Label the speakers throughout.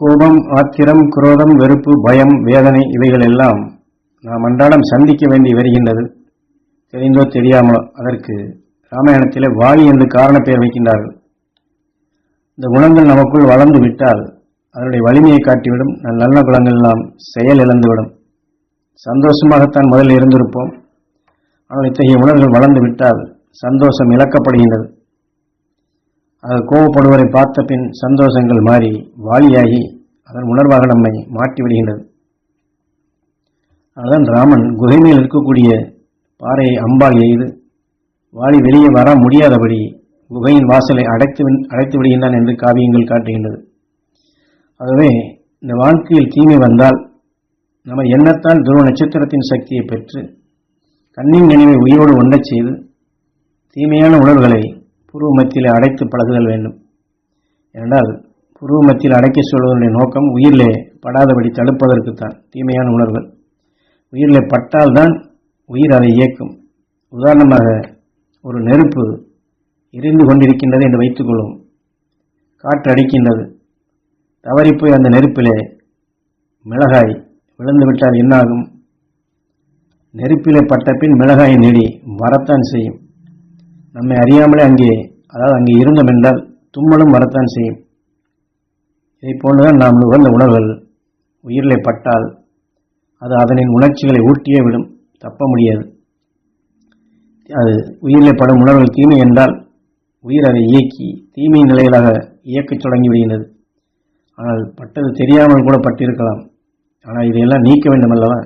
Speaker 1: கோபம் ஆத்திரம் குரோதம் வெறுப்பு பயம் வேதனை இவைகள் எல்லாம் நாம் அன்றாடம் சந்திக்க வேண்டி வருகின்றது. தெரிந்தோ தெரியாமலோ அதற்கு ராமாயணத்தில் வாயு என்று காரண பெயர் வைக்கின்றார்கள். இந்த குணங்கள் நமக்குள் வளர்ந்து விட்டால் அதனுடைய வலிமையை காட்டிவிடும். நல் நல்ல குணங்கள் எல்லாம் செயல் இழந்துவிடும். சந்தோஷமாகத்தான் முதலில் இருந்திருப்போம். ஆனால் இத்தகைய உணர்வுகள் வளர்ந்து விட்டால் சந்தோஷம் இழக்கப்படுகின்றது. அது பார்த்த பின் சந்தோஷங்கள் மாறி வாலியாகி அதன் உணர்வாக நம்மை மாட்டி விடுகின்றது. அதுதான் ராமன் குகை மேல் இருக்கக்கூடிய பாறையை அம்பால் எய்து வாலி வெளியே வர முடியாதபடி குகையின் வாசலை அடைத்து அடைத்து விடுகின்றான் என்று காவியங்கள் காட்டுகின்றது. ஆகவே இந்த வாழ்க்கையில் தீமை வந்தால் நம்ம எண்ணத்தால் துருவ நட்சத்திரத்தின் சக்தியை பெற்று கண்ணின் நினைவை உயிரோடு ஒன்றச் செய்து தீமையான உணர்வுகளை புருவ மத்தியில் அடைத்து பழகுதல் வேண்டும். இரண்டாவது புருவ மத்தியில் அடைக்க சொல்வதனுடைய நோக்கம் உயிரிலே படாதபடி தடுப்பதற்குத்தான் தீமையான உணர்வுகள். உயிரிலே பட்டால்தான் உயிர் அதை இயக்கும். உதாரணமாக ஒரு நெருப்பு எரிந்து கொண்டிருக்கின்றது என்று வைத்துக்கொள்வோம். காற்று அடிக்கின்றது. தவறிப்போய் அந்த நெருப்பிலே மிளகாய் விழுந்துவிட்டால் என்னாகும்? நெருப்பிலே பட்ட பின் மிளகாய் நெடி வரத்தான் செய்யும். நம்மை அறியாமலே அங்கே அதாவது அங்கே இருந்தோம் என்றால் தும்மலும் வரத்தான் செய்யும். இதை போன்றுதான் நாம் நுகர்ந்த உணர்வுகள் உயிரிலே பட்டால் அது அதனின் உணர்ச்சிகளை ஊட்டியே விடும் தப்ப முடியாது. அது உயிரிலே படும் உணர்வுகள் தீமை என்றால் உயிர் அதை இயக்கி தீமை நிலைகளாக இயக்கத் தொடங்கி விடுகிறது. ஆனால் பட்டது தெரியாமல் கூட பட்டிருக்கலாம். ஆனால் இதையெல்லாம் நீக்க வேண்டும் அல்லவா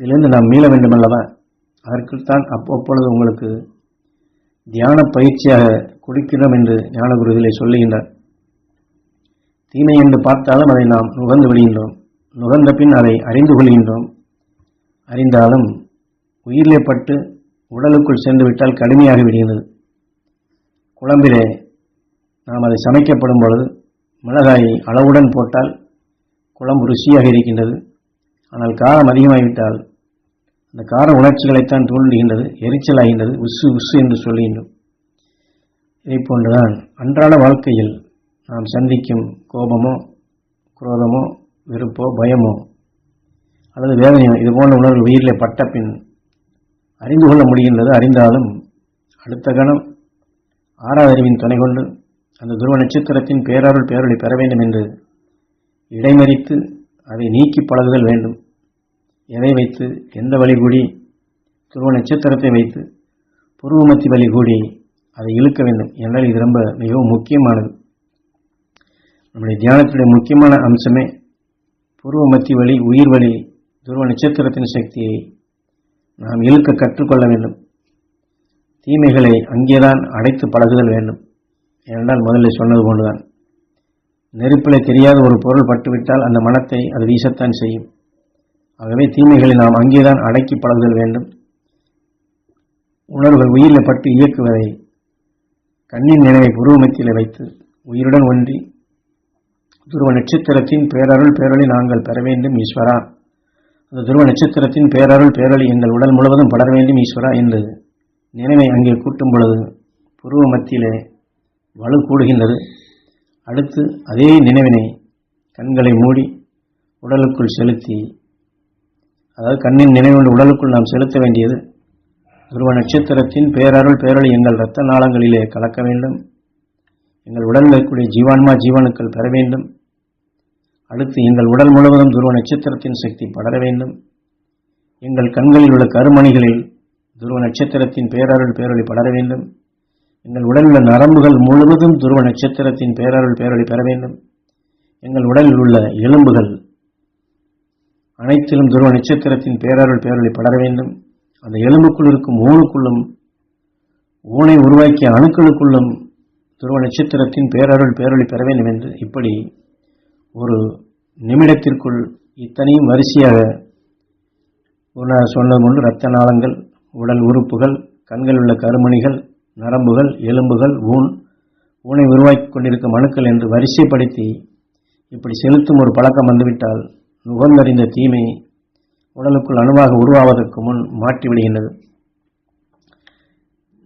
Speaker 1: இதிலிருந்து நாம் மீள வேண்டும் அல்லவா அதற்குத்தான் அப்பப்பொழுது உங்களுக்கு தியான பயிற்சியாக குடிக்கிறோம் என்று ஞானகுரு சொல்லுகின்றார். தீமை என்று பார்த்தாலும் அதை நாம் நுகர்ந்து விடுகின்றோம். நுகர்ந்த பின் அதை அறிந்து கொள்கின்றோம். அறிந்தாலும் உயிரிலே பட்டு உடலுக்குள் சென்று விட்டால் கடுமையாகி விடுகிறது குழம்பிலே நாம் அதை சமைக்கப்படும் பொழுது மிளகாயை அளவுடன் போட்டால் குழம்பு ருசியாக இருக்கின்றது. ஆனால் காரம் அதிகமாகிவிட்டால் அந்த கார உணர்ச்சிகளைத்தான் தூண்டுகின்றது எரிச்சலாகின்றது உசு உசு என்று சொல்லுகின்றோம் இதை போன்றுதான் அன்றாட வாழ்க்கையில் நாம் சந்திக்கும் கோபமோ குரோதமோ வெறுப்போ பயமோ அல்லது வேதனையோ இது போன்ற உணர்வு உயிரிலே பட்ட பின் அறிந்து கொள்ள முடிகின்றது. அறிந்தாலும் அடுத்த கணம் ஆறாவறிவின் துணை கொண்டு அந்த துருவ நட்சத்திரத்தின் பேரருள் பேரொளி பெற வேண்டும் என்று இடைமறித்து அதை நீக்கி பழகுதல் வேண்டும். எதை வைத்து எந்த வழி கூடி துருவ நட்சத்திரத்தை வைத்து புருவமத்தி வழி கூடி அதை இழுக்க வேண்டும் என்றால் இது ரொம்ப மிகவும் முக்கியமானது. நம்முடைய தியானத்துடைய முக்கியமான அம்சமே பூர்வ மத்தி வழி உயிர் வழி துருவ நட்சத்திரத்தின் சக்தியை நாம் இழுக்க கற்றுக்கொள்ள வேண்டும். தீமைகளை அங்கேதான் அடைத்து பழகுதல் வேண்டும். ஏனென்றால் முதலில் சொன்னது போன்றுதான். நெருப்பில் தெரியாத ஒரு பொருள் பட்டுவிட்டால் அந்த மனத்தை அது வீசத்தான் செய்யும். ஆகவே தீமைகளை நாம் அங்கேதான் அடக்கி பழகுதல் வேண்டும். உணர்வுகள் உயிரில் பட்டு இயக்குவதை கண்ணின் நினைவை புருவமத்திலே வைத்து உயிருடன் ஒன்றி துருவ நட்சத்திரத்தின் பேரருள் பேரொளி நாங்கள் பெற வேண்டும் ஈஸ்வரா. அந்த துருவ நட்சத்திரத்தின் பேரருள் பேரொளி எங்கள் உடல் முழுவதும் படர வேண்டும் ஈஸ்வரா என்று நினைவை அங்கே கூட்டும் பொழுது புருவ மத்தியிலே வலு கூடுகின்றது. அடுத்து அதே நினைவினை கண்களை மூடி உடலுக்குள் செலுத்தி அதாவது கண்ணின் நினைவு உடலுக்குள் நாம் செலுத்த வேண்டியது. துருவ நட்சத்திரத்தின் பேரருள் பேரொளி எங்கள் இரத்த நாளங்களிலே கலக்க வேண்டும். எங்கள் உடலில் இருக்கக்கூடிய ஜீவான்மா ஜீவனுக்கள் பெற வேண்டும். அடுத்து எங்கள் உடல் முழுவதும் துருவ நட்சத்திரத்தின் சக்தி படர வேண்டும். எங்கள் கண்களில் உள்ள கருமணிகளில் துருவ நட்சத்திரத்தின் பேரருள் பேரொளி படர வேண்டும். எங்கள் உடலில் உள்ள நரம்புகள் முழுவதும் துருவ நட்சத்திரத்தின் பேரருள் பேரொளி பெற வேண்டும். எங்கள் உடலில் உள்ள எலும்புகள் அனைத்திலும் துருவ நட்சத்திரத்தின் பேரருள் பேரொழி படர வேண்டும். அந்த எலும்புக்குள் இருக்கும் ஊனுக்குள்ளும் ஊனை உருவாக்கிய அணுக்களுக்குள்ளும் துருவ நட்சத்திரத்தின் பேரருள் பேரொளி பெற வேண்டும் என்று இப்படி ஒரு நிமிடத்திற்குள் இத்தனையும் வரிசையாக உண- சொன்னது கொண்டு இரத்த நாளங்கள் உடல் உறுப்புகள் கண்களில் உள்ள கருமணிகள் நரம்புகள் எலும்புகள் ஊன் ஊனை உருவாக்கி கொண்டிருக்கும் அணுக்கள் என்று வரிசைப்படுத்தி இப்படி செலுத்தும் ஒரு பழக்கம் வந்துவிட்டால் நுகர்ந்தறிந்த தீமை உடலுக்குள் அணுவாக உருவாவதற்கு முன் மாற்றிவிடுகின்றது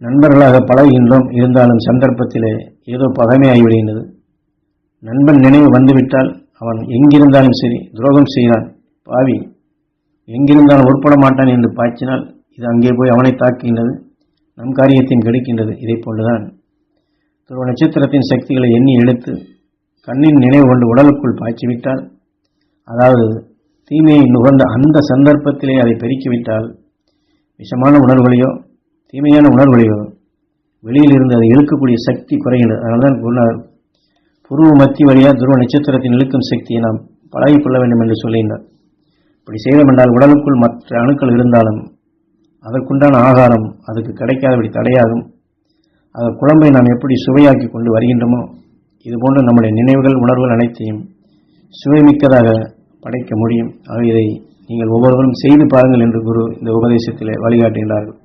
Speaker 1: நண்பர்களாக பழகுகின்றோம். இருந்தாலும் சந்தர்ப்பத்திலே ஏதோ பகைமையாகிவிடுகின்றது நண்பன் நினைவு வந்துவிட்டால் அவன் எங்கிருந்தாலும் சரி துரோகம் செய்தான் பாவி எங்கிருந்தாலும் உட்பட மாட்டான் என்று பாய்ச்சினால் இது அங்கே போய் அவனை தாக்குகின்றது. நம் காரியத்தையும் கெடுக்கின்றது. இதை போன்றுதான். துருவ நட்சத்திரத்தின் சக்திகளை எண்ணி எடுத்து கண்ணின் நினைவு கொண்டு உடலுக்குள் பாய்ச்சிவிட்டால் அதாவது தீமையை நுகர்ந்த அந்த சந்தர்ப்பத்திலே அதை பெருக்கிவிட்டால் விஷமான உணர்வுகளையோ தீமையான உணர்வுகளையோ வெளியில் இருந்து அதை இழுக்கக்கூடிய சக்தி குறைகின்றது அதனால்தான் குருநாதர் புருவ மத்தி வழியாக துருவ நட்சத்திரத்தின் இழுக்கும் சக்தியை நாம் பழகிக்கொள்ள வேண்டும் என்று சொல்லியிருந்தார். இப்படி செய்தோம் என்றால் உடலுக்குள் மற்ற அணுக்கள் இருந்தாலும் அதற்குண்டான ஆகாரம் அதுக்கு கிடைக்காதபடி தடையாகும். அந்த குழம்பை நாம் எப்படி சுவையாக்கி கொண்டு வருகின்றோமோ இதுபோன்ற நம்முடைய நினைவுகள் உணர்வுகள் அனைத்தையும் சுவைமிக்கதாக படைக்க முடியும். ஆக இதை நீங்கள் ஒவ்வொருவரும் செய்து பாருங்கள் என்று குரு இந்த உபதேசத்தில் வழிகாட்டுகின்றார்கள்.